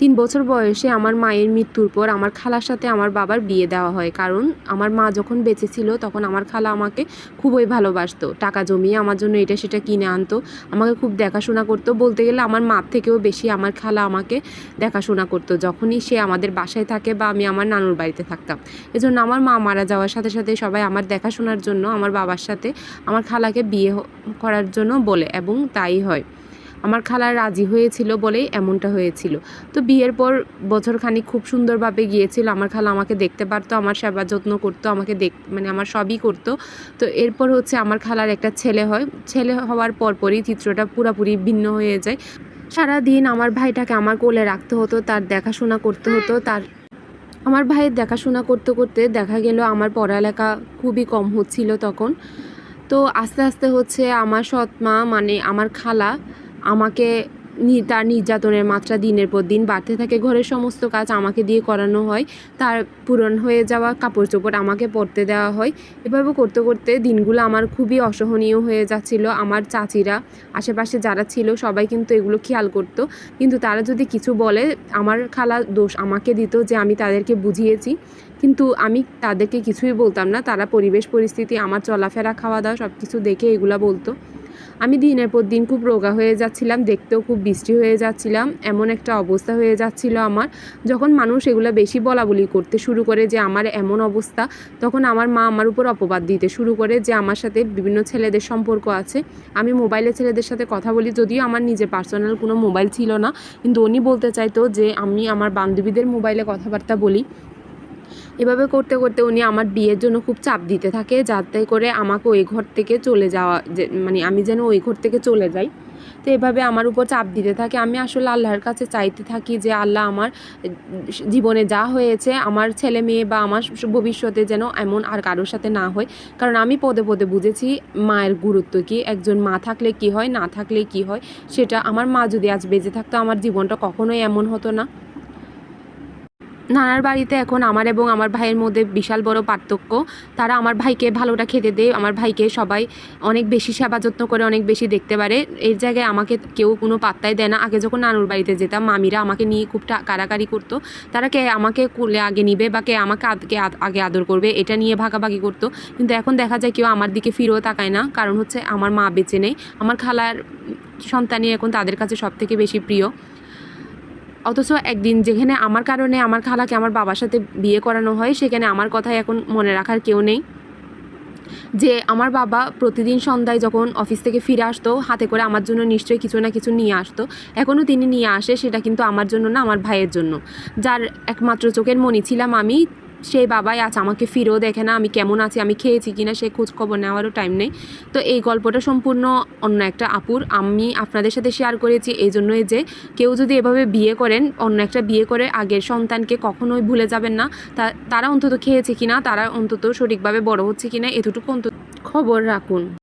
তিন বছর বয়সে আমার মায়ের মৃত্যুর পর আমার খালার সাথে আমার বাবার বিয়ে দেওয়া হয়। কারণ আমার মা যখন বেঁচে ছিল তখন আমার খালা আমাকে খুবই ভালোবাসতো। টাকা জমিয়ে আমার জন্য এটা সেটা কিনে আনতো, আমাকে খুব দেখাশোনা করতো। বলতে গেলে আমার মার থেকেও বেশি আমার খালা আমাকে দেখাশোনা করতো। যখনই সে আমাদের বাসায় থাকে বা আমি আমার নানুর বাড়িতে থাকতাম। এজন্য আমার মা মারা যাওয়ার সাথে সাথে সবাই আমার দেখাশোনার জন্য আমার বাবার সাথে আমার খালাকে বিয়ে করার জন্য বলে এবং তাই হয়। আমার খালা রাজি হয়েছিল বলেই এমনটা হয়েছিল। তো বিয়ের পর বছরখানিক খুব সুন্দরভাবে গিয়েছিল, আমার খালা আমাকে দেখতে পারতো, আমার সেবা যত্ন করতো, আমাকে দেখ মানে আমার সবই করতো। তো এরপর হচ্ছে আমার খালার একটা ছেলে হয়, ছেলে হওয়ার পরপরই চিত্রটা পুরোপুরি ভিন্ন হয়ে যায়। সারাদিন আমার ভাইটাকে আমার কোলে রাখতে হতো, তার দেখাশোনা করতে হতো, তার আমার ভাইয়ের দেখাশোনা করতে করতে দেখা গেল আমার পড়ালেখা খুবই কম হচ্ছিল তখন। তো আস্তে আস্তে হচ্ছে আমার সৎ মা মানে আমার খালা আমাকে তার নির্যাতনের মাত্রা দিনের পর দিন বাড়তে থাকে। ঘরের সমস্ত কাজ আমাকে দিয়ে করানো হয়। তার পূরণ হয়ে যাওয়া কাপড় চোপড় আমাকে পরতে দেওয়া হয়। এভাবে করতে করতে দিনগুলো আমার খুবই অসহনীয় হয়ে যাচ্ছিল। আমার চাচিরা, আশেপাশে যারা ছিল, সবাই কিন্তু এগুলো খেয়াল করতো। কিন্তু তারা যদি কিছু বলে, আমার খালা দোষ আমাকে দিত যে আমি তাদেরকে বুঝিয়েছি। কিন্তু আমি তাদেরকে কিছুই বলতাম না। তারা পরিবেশ, পরিস্থিতি, আমার চলাফেরা খাওয়া দাওয়া সব কিছু দেখে এগুলো বলতো। আমি দিনের পর দিন খুব রোগা হয়ে যাচ্ছিলাম, দেখতেও খুব বৃষ্টি হয়ে যাচ্ছিলাম, এমন একটা অবস্থা হয়ে যাচ্ছিল আমার। যখন মানুষ এগুলো বেশি বলা বলি করতে শুরু করে যে আমার এমন অবস্থা, তখন আমার মা আমার উপর অপবাদ দিতে শুরু করে যে আমার সাথে বিভিন্ন ছেলেদের সম্পর্ক আছে। আমি মোবাইলে ছেলেদের সাথে কথা বলি, যদিও আমার নিজের পার্সোনাল কোনো মোবাইল ছিল না, কিন্তু উনি বলতে চাইতো যে আমি আমার বান্ধবীদের মোবাইলে কথাবার্তা বলি। এভাবে করতে করতে উনি আমার বিয়ের জন্য খুব চাপ দিতে থাকে, যাতে করে আমাকে ওই ঘর থেকে চলে যাওয়া মানে আমি যেন ওই ঘর থেকে চলে যাই। তো এভাবে আমার উপর চাপ দিতে থাকে। আমি আসলে আল্লাহর কাছে চাইতে থাকি যে, আল্লাহ আমার জীবনে যা হয়েছে, আমার ছেলে মেয়ে বা আমার ভবিষ্যতে যেন এমন আর কারোর সাথে না হয়। কারণ আমি পদে পদে বুঝেছি, মায়ের গুরুত্ব কি? একজন মা থাকলে কি হয়, না থাকলে কি হয়? সেটা আমার মা যদি আজ বেঁচে থাকতো, আমার জীবনটা কখনোই এমন হতো না। নানার বাড়িতে এখন আমার এবং আমার ভাইয়ের মধ্যে বিশাল বড় পার্থক্য। তারা আমার ভাইকে ভালোটা খেতে দেয়, আমার ভাইকে সবাই অনেক বেশি সেবা যত্ন করে, অনেক বেশি দেখতে পারে। এর জায়গায় আমাকে কেউ কোনো পাত্তাই দেয় না। আগে যখন নানুর বাড়িতে যেতাম, মামিরা আমাকে নিয়ে খুব কারাকারি করতো। তারা কে আমাকে কুলে আগে নিবে বা কে আমাকে কে আগে আদর করবে, এটা নিয়ে ভাগাভাগি করতো। কিন্তু এখন দেখা যায় কেউ আমার দিকে ফিরেও তাকায় না। কারণ হচ্ছে আমার মা বেঁচে নেই। আমার খালার সন্তানই এখন তাদের কাছে সব থেকে বেশি প্রিয়। অথচ একদিন যেখানে আমার কারণে আমার খালাকে আমার বাবার সাথে বিয়ে করানো হয়, সেখানে আমার কথাই এখন মনে রাখার কেউ নেই। যে আমার বাবা প্রতিদিন সন্ধ্যায় যখন অফিস থেকে ফিরে আসতো, হাতে করে আমার জন্য নিশ্চয়ই কিছু না কিছু নিয়ে আসতো। এখনও তিনি নিয়ে আসে, সেটা কিন্তু আমার জন্য না, আমার ভাইয়ের জন্য। যার একমাত্র চোখের মনি ছিলাম আমি সেই বাবাই আজ আমাকে ফিরেও দেখে না, আমি কেমন আছি, আমি খেয়েছি কিনা সে খোঁজ খবর নেওয়ারও টাইম নেই। তো এই গল্পটা সম্পূর্ণ অন্য একটা আপুর। আমি আপনাদের সাথে শেয়ার করেছি এই জন্যই যে, কেউ যদি এভাবে বিয়ে করেন, অন্য একটা বিয়ে করে আগের সন্তানকে কখনোই ভুলে যাবেন না। তারা অন্তত খেয়েছে কিনা, তারা অন্তত সঠিকভাবে বড় হচ্ছে কিনা, এতটুকু অন্তত খবর রাখুন।